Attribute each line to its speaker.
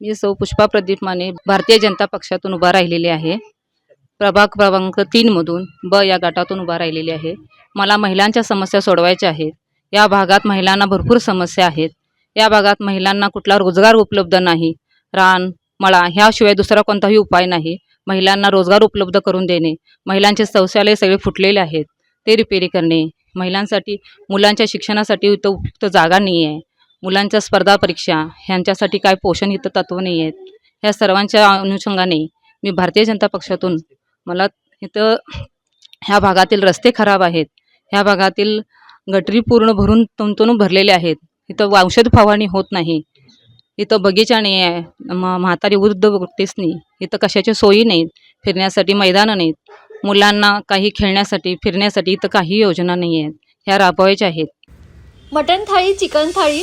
Speaker 1: मी सौ पुष्पा प्रदीप माने भारतीय जनता पक्षातून उभा राहिलेली आहे. प्रभाग क्रमांक तीनमधून ब या गटातून उभा राहिलेली आहे. मला महिलांच्या समस्या सोडवायच्या आहेत. या भागात महिलांना भरपूर समस्या आहेत. या भागात महिलांना कुठला रोजगार उपलब्ध नाही. रान मळा ह्याशिवाय दुसरा कोणताही उपाय नाही. महिलांना रोजगार उपलब्ध करून देणे. महिलांचे शौचालय सगळे फुटलेले आहेत. ते रिपेरी करणे. महिलांसाठी मुलांच्या शिक्षणासाठी उपयुक्त जागा नाही आहे मुलांच्या स्पर्धा परीक्षा ह्यांच्यासाठी काय पोषण तत्व नाही आहेत ह्या सर्वांच्या अनुषंगाने मी भारतीय जनता पक्षातून मला इथं ह्या भागातील रस्ते खराब आहेत ह्या भागातील गटरी पूर्ण भरून तुंतून भरलेले आहेत इथं औषध फवारणी होत नाही इथं बगीचा नाही आहे म म्हातारी वृद्ध व्यक्तीच नाही इथं कशाच्या सोयी नाहीत फिरण्यासाठी मैदानं नाहीत मुलांना काही खेळण्यासाठी फिरण्यासाठी इथं काही योजना नाही आहेत ह्या राबवायच्या आहेत.
Speaker 2: मटन थाळी चिकन थाळी